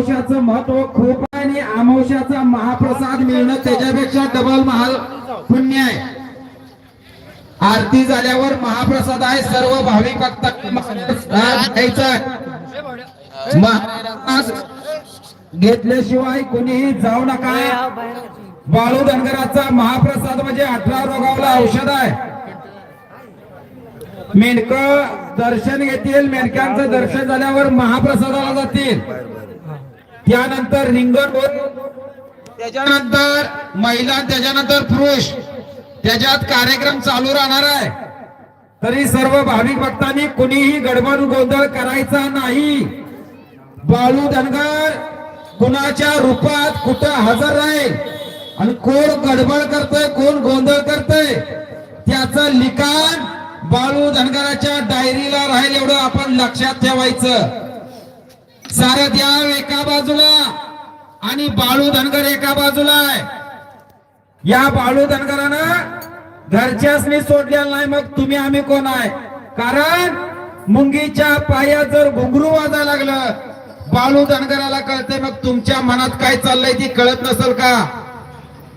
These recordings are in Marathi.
अमावश्याचं महत्त्व खूप आहे आणि अमावश्याचा महाप्रसाद मिळणं त्याच्यापेक्षा डबल महा पुण्य आहे. आरती झाल्यावर महाप्रसाद आहे सर्व भाविक घेतल्याशिवाय कोणीही जाऊ नका. बाळू धनगराचा महाप्रसाद म्हणजे अठरा रोगावला औषध आहे. मेंढक दर्शन घेतील मेंढक्यांचं दर्शन झाल्यावर महाप्रसादाला जातील. त्यानंतर रिंगण त्याच्यानंतर महिला त्याच्यानंतर पुरुष. त्याच्यात कार्यक्रम चालू राहणार आहे. तरी सर्व भाविक भक्तांनी कुणीही गडबड गोंधळ करायचा नाही. बाळू धनगर कुणाच्या रूपात कुठं हजर राहील? आणि कोण गडबड करतोय कोण गोंधळ करतोय? त्याचं लिखाण बाळू धनगराच्या डायरीला राहील एवढं आपण लक्षात ठेवायचं. सारद याव एका बाजूला आणि बाळू धनगर एका बाजूला आहे. या बाळू धनगरानं घरच्यासनी सोडलेलं नाही मग तुम्ही आम्ही कोण आहे? कारण मुंगीच्या पायात जर घुंगरू वाजायला लागलं बाळू धनगराला कळते मग तुमच्या मनात काय चाललंय ती कळत नसेल का?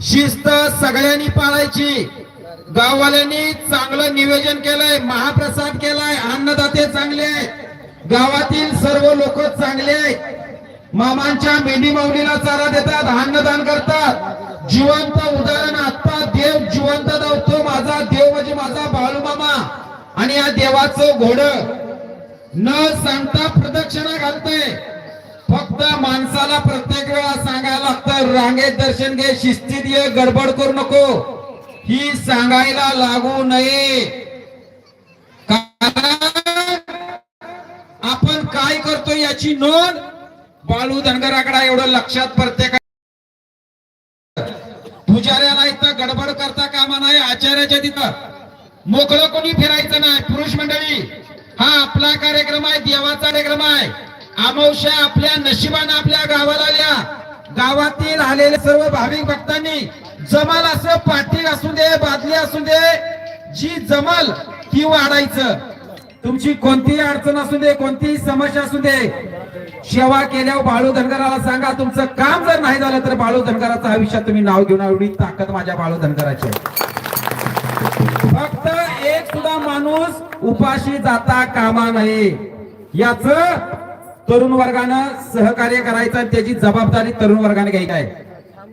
शिस्त सगळ्यांनी पाळायची. गाववाल्यांनी चांगलं नियोजन केलंय महाप्रसाद केलाय अन्नदाते चांगले गावातील सर्व लोक चांगले आहेत. मामांच्या मेंढी माऊलीला चारा देतात अन्नदान करतात. जिवंत उदाहरण आता देव जिवंत धावतो माझा देव म्हणजे माझा बाळू मामा. आणि या देवाचं घोड न सांगता प्रदक्षिणा घालतय. फक्त माणसाला प्रत्येक वेळा सांगायला लागतं रांगेत दर्शन घे शिस्तीत ये गडबड करू नको. ही सांगायला लागू नये. कारण आपण काय करतो याची नोंद? बाळू धनगराकडे एवढं लक्षात प्रत्येक पुजाऱ्याला इथं गडबड करता कामा नाही आचार्याच्या तिथं. मोकळं कोणी फिरायचं नाही पुरुष मंडळी. हा आपला कार्यक्रम आहे देवाचा कार्यक्रम आहे. अमावश्या आपल्या नशिबानं आपल्या गावाला आल्या. गावातील आलेले सर्व भाविक भक्तांनी जमाल असं पाटील असू दे बादली असू दे जी जमल ती वाढायचं. तुमची कोणतीही अडचण असू दे कोणतीही समस्या असू दे सेवा केल्यावर बाळू धनगराला सांगा तुमचं काम जर नाही झालं तर बाळू धनगराचं आयुष्यात तुम्ही नाव घेऊन एवढी ताकद माझ्या बाळू धनगराची फक्त एक सुद्धा माणूस उपाशी जाता कामा नये. याच तरुण वर्गानं सहकार्य करायचं आणि त्याची जबाबदारी तरुण वर्गाने घ्यायची आहे.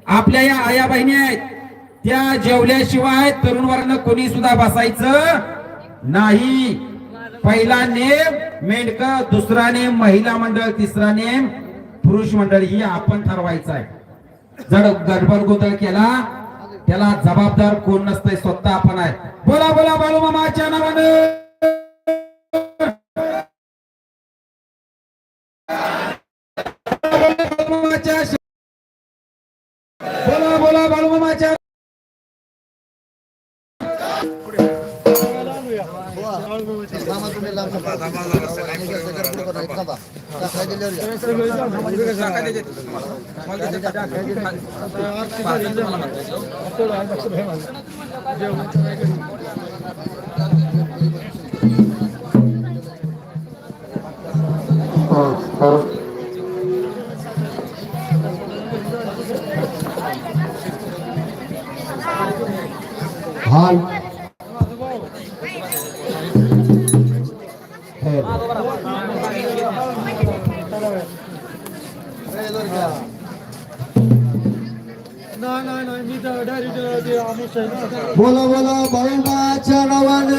आपल्या या आया बहिणी आहेत त्या जेवल्याशिवाय तरुण वर्गानं कोणी सुद्धा बसायचं नाही. पहिला नेम मेंढक दुसरा नेम महिला मंडळ तिसरा नेम पुरुष मंडळ. ही आपण ठरवायचं आहे. जर गडबड गोंधळ केला त्याला जबाबदार कोण नसतंय स्वतः आपण आहे. बोला बोला बालू मामाच्या नावानं बाळूमामाच्या श- बोला बोला बाळू मामाच्या हाल बोला बोला बाळूमाच्या नावाने.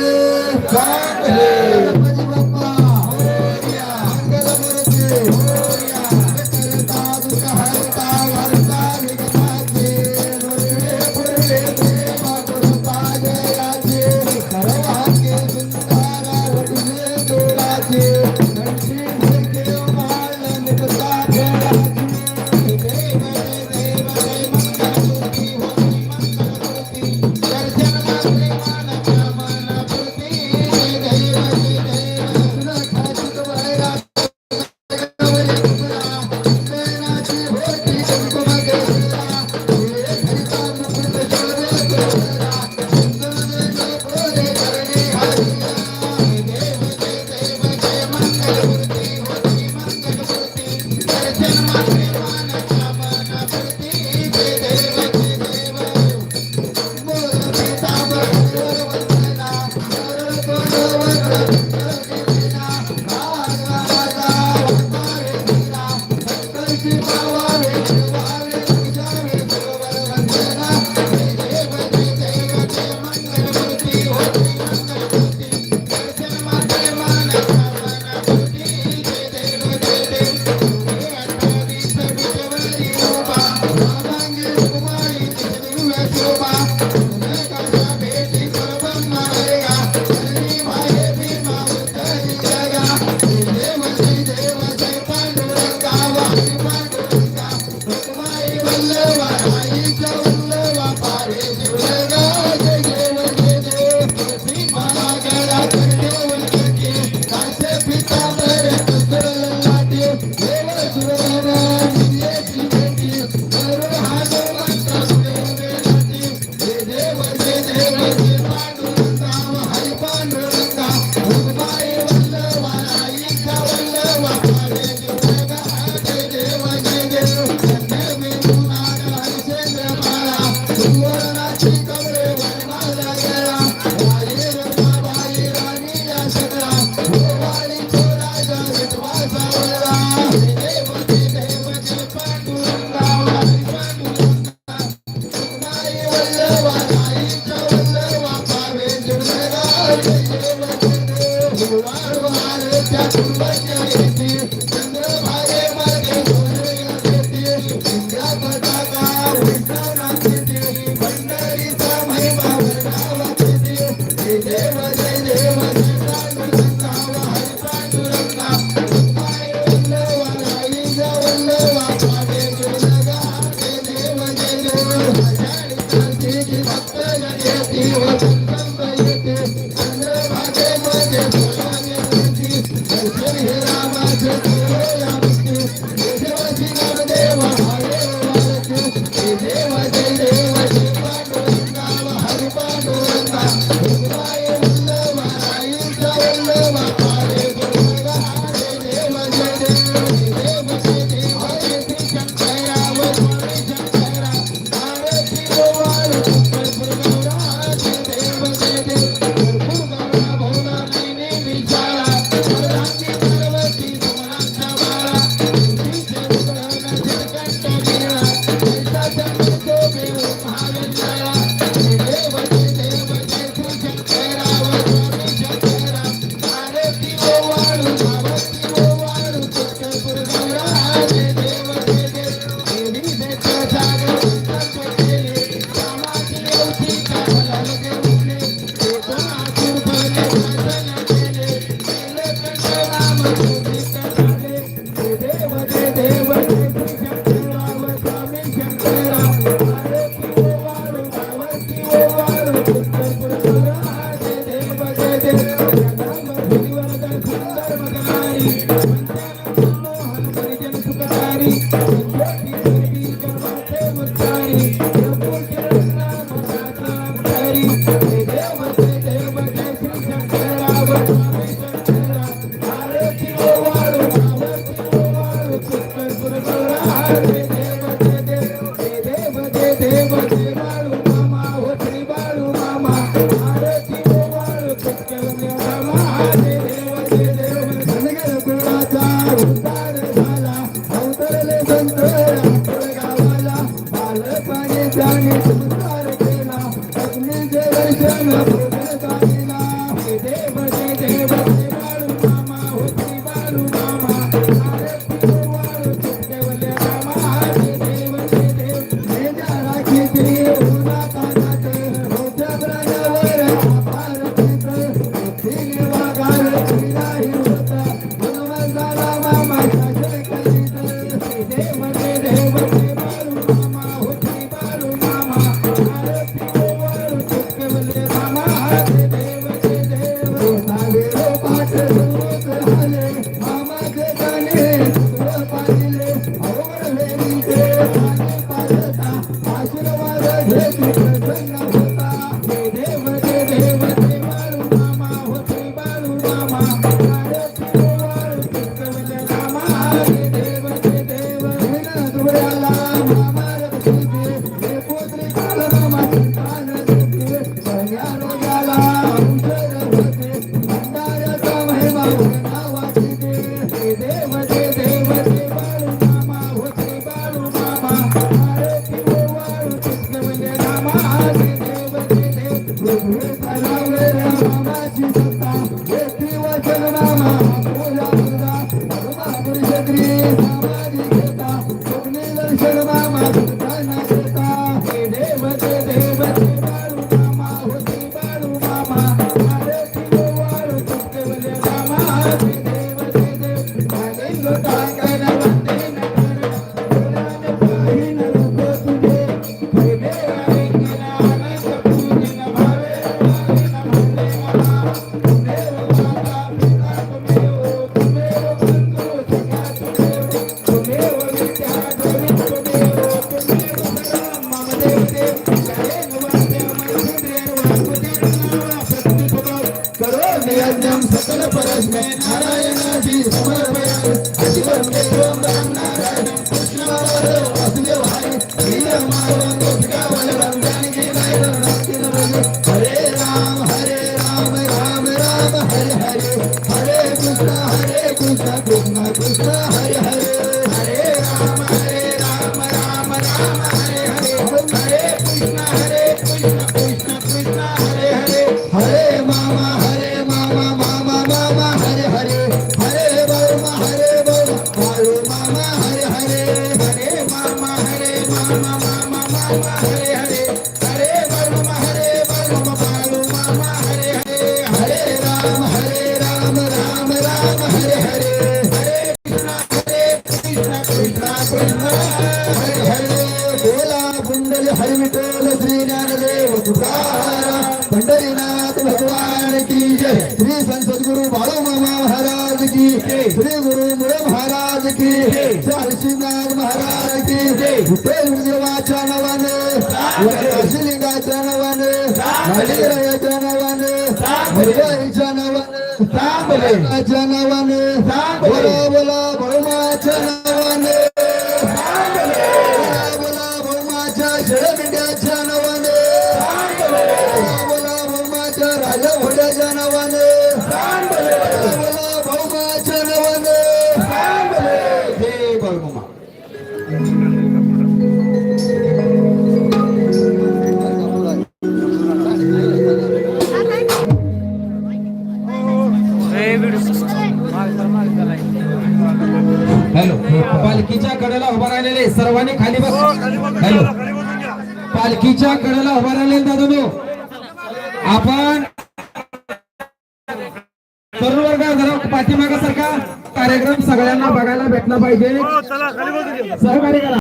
வாழ்வாரு வாழ்வாரு राम रे रामाची सत्ता घेतली वचन नामा Thank you. बोला कुंडली हरी श्री ज्ञानदेव तुकारा पंढरीनाथ भगवान की जय श्री गुरु बाळू महाराज की श्री गुरु मुळे महाराज की महाराज की नवाने नवाने नवाने नवाने सांबलेच्या नवाने बोला नवाने पालखीच्या कडेला उभा राहिलेले सर्वांनी खाली बस. पालखीच्या कडेला उभा राहिले दादा आपण तरुण वर्ग जरा कार्यक्रम सगळ्यांना बघायला भेटला पाहिजे. सहकार्य करा.